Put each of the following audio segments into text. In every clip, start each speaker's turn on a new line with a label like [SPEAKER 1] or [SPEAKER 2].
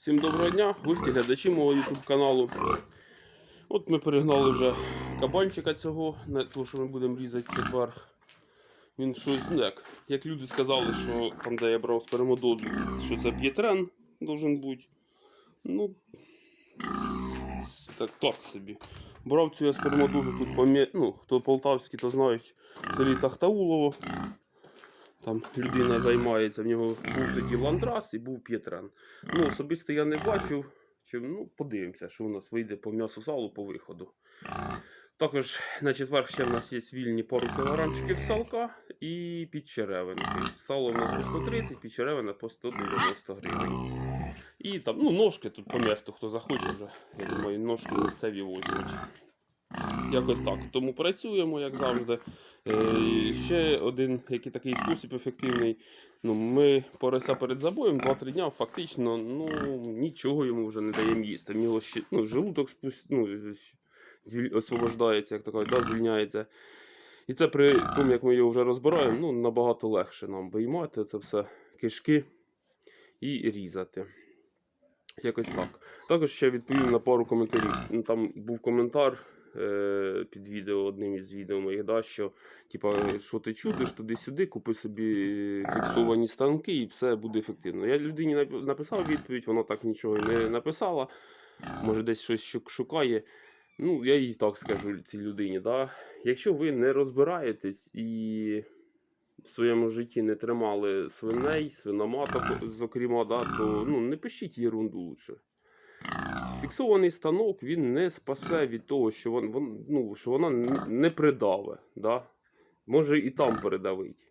[SPEAKER 1] Всім доброго дня, гості, глядачі мого YouTube каналу. От ми перегнали вже кабанчика цього, на те, що ми будемо різати четвер. Він щось, ну як, як люди сказали, що там, де я брав спермодозу, що це п'єтрен должен бути. Ну, так, так собі. Брав цю я спермодозу тут по ну, хто полтавський, то знають, в селі Тахтаулово. Там людина займається, в нього був тоді ландрас і був п'єтрен. Ну, особисто я не бачив. Чи, ну, подивимося, що у нас вийде по м'ясу салу по виходу. Також на четвер ще в нас є вільні пару кілограмчиків салка і підчеревинки. Сало у нас по 130, підчеревина по 190 гривень. І там, ну, ножки тут по місту, хто захоче вже, я думаю, ножки місцеві возьмуть. Якось так. Тому працюємо, як завжди. Е, ще один який такий спосіб ефективний. Ну, ми порося перед забоєм 2-3 дня фактично ну, нічого йому вже не даємо їсти. В нього ще ну, желудок ну, освобождається, як то кажуть, да, звільняється. І це при тому, як ми його вже розбираємо, ну, набагато легше нам виймати це все кишки і різати. Якось так. Також ще відповім на пару коментарів. Ну, Там був коментар е, під відео, одним із відео моїх, да, що типа, що ти чудиш туди-сюди, купи собі фіксовані станки і все буде ефективно. Я людині нап- написав відповідь, вона так нічого і не написала. Може, десь щось шукає. Ну, я їй так скажу цій людині. Да? Якщо ви не розбираєтесь і в своєму житті не тримали свиней, свиноматок, зокрема, да, то ну, не пишіть ерунду лучше. Фіксований станок він не спасе від того, що, вон, вон, ну, що вона не придаве. Да? Може і там передавить.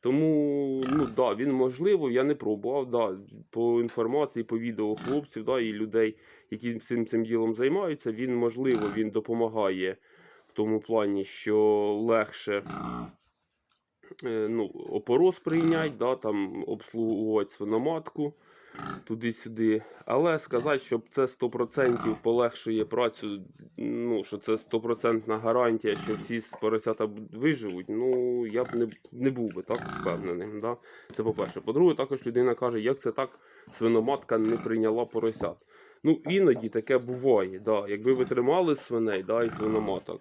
[SPEAKER 1] Тому, ну да, він можливо, я не пробував. Да, по інформації, по відео хлопців да, і людей, які цим цим ділом займаються, він можливо він допомагає тому плані, що легше е, ну, опороз прийнять, да, там, обслуговувати свиноматку туди-сюди. Але сказати, щоб це 100% полегшує працю, ну, що це 100% гарантія, що всі поросята виживуть, ну я б не, не був би так впевненим. Да? Це по-перше. По-друге, також людина каже, як це так свиноматка не прийняла поросят. Ну, іноді таке буває. Да. Якби ви тримали свиней да, і свиноматок,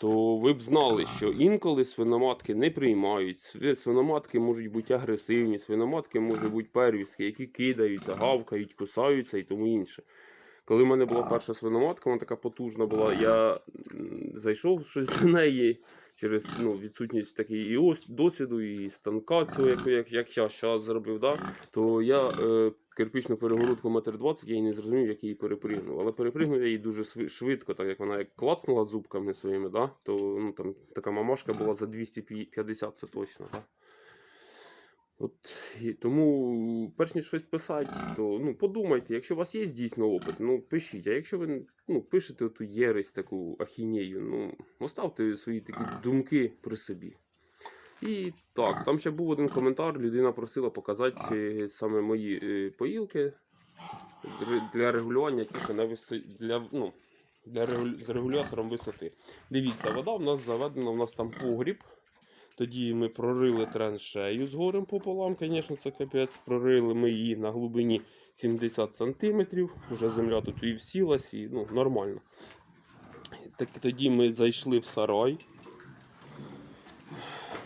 [SPEAKER 1] то ви б знали, що інколи свиноматки не приймають. Сви- Свиноматки можуть бути агресивні, свиноматки можуть бути первістки, які кидаються, гавкають, кусаються і тому інше. Коли в мене була перша свиноматка, вона така потужна була, я зайшов щось до неї через ну, відсутність такої і ос- досвіду, і станка цього, як, як, як я зараз зробив, да, то я е, кирпичну перегородку метр 20, я її не зрозумів, як її перепригнув. Але перепригнув я її дуже швидко, так як вона як клацнула зубками своїми, да, то ну, там, така мамашка була за 250, це точно. Да. От, і тому, перш ніж щось писати, то ну, подумайте, якщо у вас є дійсно опит, ну пишіть. А якщо ви ну, пишете ту єресь, таку ахінею, ну, оставте свої такі думки при собі. І так, там ще був один коментар, людина просила показати саме мої е, поїлки для регулювання тільки на виси... для, ну, для регулю- з регулятором висоти. Дивіться, вода в нас заведена, у нас там погріб. Тоді ми прорили траншею з горем пополам, звісно, це капець. Прорили ми її на глибині 70 см. Вже земля тут і всілась, і ну, нормально. Так, тоді ми зайшли в сарай.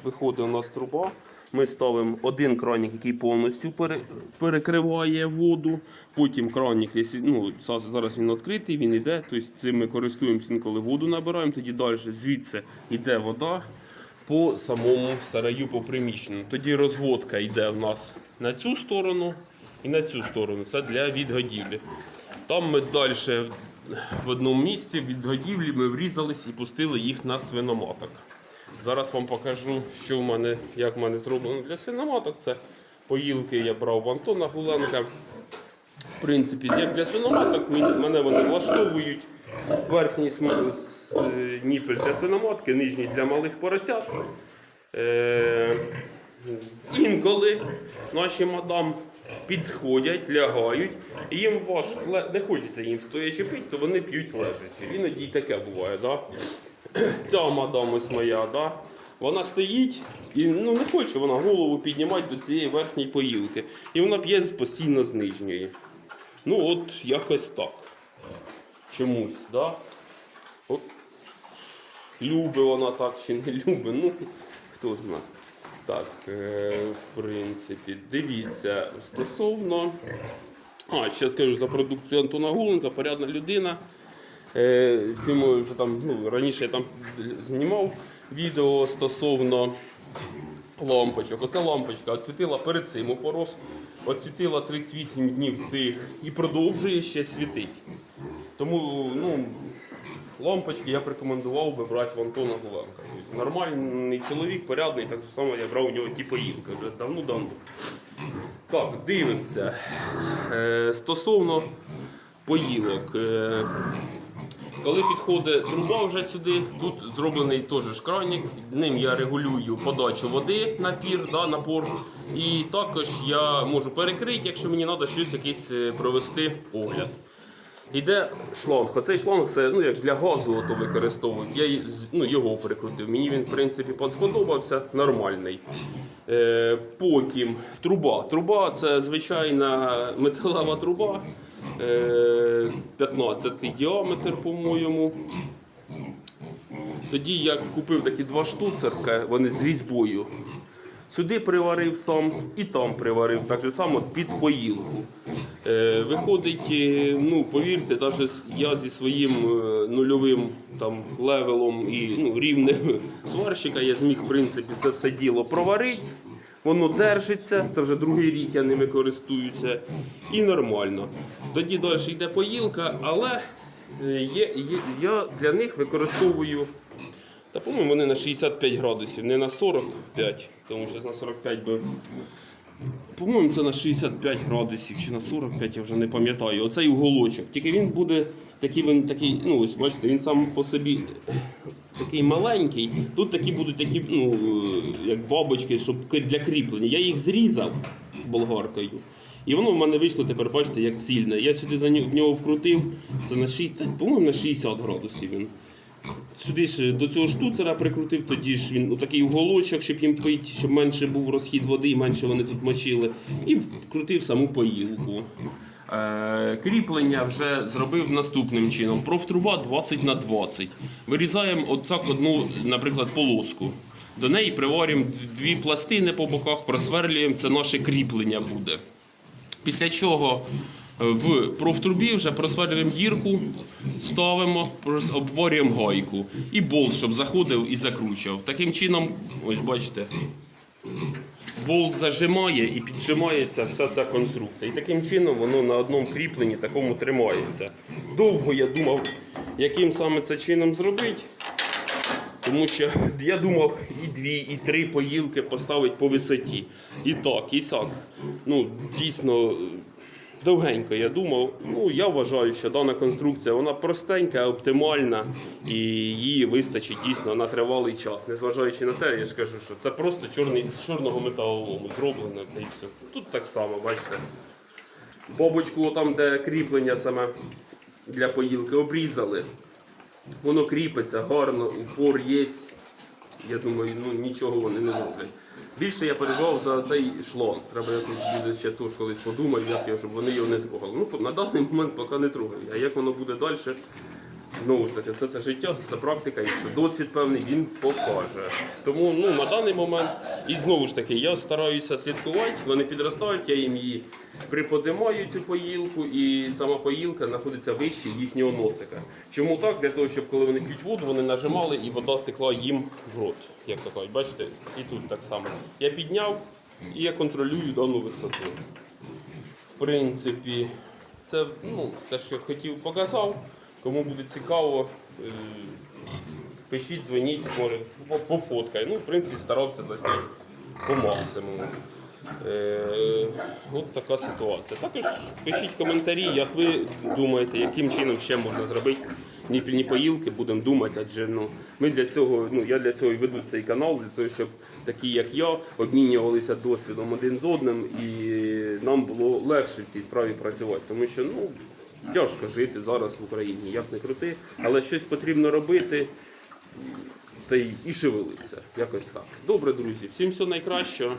[SPEAKER 1] Виходить у нас труба. Ми ставимо один кранік, який повністю перекриває воду. Потім кранік, ну, зараз він відкритий, він йде. Тобто цим ми користуємося інколи воду набираємо. Тоді далі звідси йде вода по самому сараю, по приміщенню. Тоді розводка йде в нас на цю сторону і на цю сторону. Це для відгодівлі. Там ми далі в одному місці від годівлі ми врізались і пустили їх на свиноматок. Зараз вам покажу, що в мене, як в мене зроблено для свиноматок. Це поїлки я брав в Антона Гуленка. В принципі, як для свиноматок, мене вони влаштовують. Верхній е, ніпель для свиноматки, нижній для малих поросят. Е, інколи наші мадам підходять, лягають, їм важ, ле- не хочеться їм стоячи пити, то вони п'ють лежачи. Іноді й таке буває. Да? Ця мадам ось моя, да? Вона стоїть і ну, не хоче вона голову піднімати до цієї верхньої поїлки. І вона п'є постійно з нижньої. Ну от якось так. Чомусь, да? От. Любить вона так чи не любить, ну хто знає. Так, е, в принципі, дивіться, стосовно. А, ще скажу за продукцію Антона Гуленка, порядна людина. Е, цьому вже там, ну, раніше я там знімав відео стосовно лампочок. Оця лампочка оцвітила перед цим опорос, оцвітила 38 днів цих і продовжує ще світити. Тому ну, лампочки я б рекомендував би брати в Антона Гуленка. Тобто нормальний чоловік, порядний, так само я брав у нього ті поїлки вже давно-давно. Так, дивимося. Е, стосовно поїлок. Коли підходить труба вже сюди, тут зроблений теж ж ним я регулюю подачу води напір, да, напор. І також я можу перекрити, якщо мені треба щось якийсь е, провести огляд. Йде шланг. Оцей шланг це ну, як для газу ото використовують. Я ну, його перекрутив. Мені він, в принципі, сподобався, нормальний. Е, потім труба. Труба це звичайна металева труба. Е, 15 діаметр, по-моєму. Тоді я купив такі два штуцерка, вони з різьбою. Сюди приварив сам і там приварив, так же само під поїлку. Е, виходить, е, ну повірте, навіть я зі своїм е, нульовим там левелом і ну, рівнем сварщика я зміг в принципі це все діло проварити. Воно держиться, це вже другий рік я ними користуюся, і нормально. Тоді далі йде поїлка, але е, є, є, я для них використовую та по-моєму вони на 65 градусів, не на 45, тому що на 45 би. По-моєму, це на 65 градусів чи на 45, я вже не пам'ятаю. Оцей уголочок. Тільки він буде такий, він такий, ну ось бачите, він сам по собі такий маленький. Тут такі будуть такі, ну, е, як бабочки, щоб для кріплення. Я їх зрізав болгаркою. І воно в мене вийшло тепер, бачите, як цільне. Я сюди за в нього вкрутив, це на 60, по-моєму, на 60 градусів він. Сюди ж до цього штуцера прикрутив, тоді ж він такий уголочок, щоб їм пити, щоб менше був розхід води менше вони тут мочили. І вкрутив саму поїлку. Е, кріплення вже зробив наступним чином. Профтруба 20 на 20. Вирізаємо отак одну, наприклад, полоску. До неї приварюємо дві пластини по боках, просверлюємо, це наше кріплення буде. Після чого е, в профтрубі вже просверлюємо дірку, ставимо, обварюємо гайку і болт, щоб заходив і закручував. Таким чином, ось бачите, болт зажимає і піджимається вся ця конструкція. І таким чином воно на одному кріпленні такому тримається. Довго я думав, яким саме це чином зробити. Тому що я думав і дві, і три поїлки поставити по висоті. І так, і сяк. Ну, дійсно, довгенько я думав. Ну, я вважаю, що дана конструкція вона простенька, оптимальна і її вистачить дійсно на тривалий час. Незважаючи на те, я ж кажу, що це просто чорний, з чорного металолому зроблено і все. Тут так само, бачите. Бобочку, там, де кріплення саме для поїлки, обрізали. Воно кріпиться гарно, упор є. Я думаю, ну нічого вони не роблять. Більше я переживав за цей шлон. Треба якось буде ще теж колись подумати, як я, щоб вони його не трогали. Ну, на даний момент поки не трогають. А як воно буде далі, знову ж таки, це, це життя, це практика, і досвід певний він покаже. Тому ну, на даний момент, і знову ж таки, я стараюся слідкувати, вони підростають, я їм її приподимаю цю поїлку, і сама поїлка знаходиться вище їхнього носика. Чому так? Для того, щоб коли вони п'ють воду, вони нажимали і вода втекла їм в рот. Як то кажуть, бачите? І тут так само. Я підняв і я контролюю дану висоту. В принципі, це ну, те, що хотів, показав. Кому буде цікаво, е, пишіть, дзвоніть, може, пофоткай. Ну, в принципі, старався засняти по максимуму. Е, от така ситуація. Також пишіть коментарі, як ви думаєте, яким чином ще можна зробити ніпільні поїлки, будемо думати, адже ну, ми для цього, ну, я для цього і веду цей канал, для того, щоб такі, як я, обмінювалися досвідом один з одним і нам було легше в цій справі працювати. Тому що ну, тяжко жити зараз в Україні, як не крути, але щось потрібно робити. та й, і шевелиться. Якось так. Добре, друзі. Всім всього найкращого.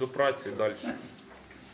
[SPEAKER 1] До праці далі.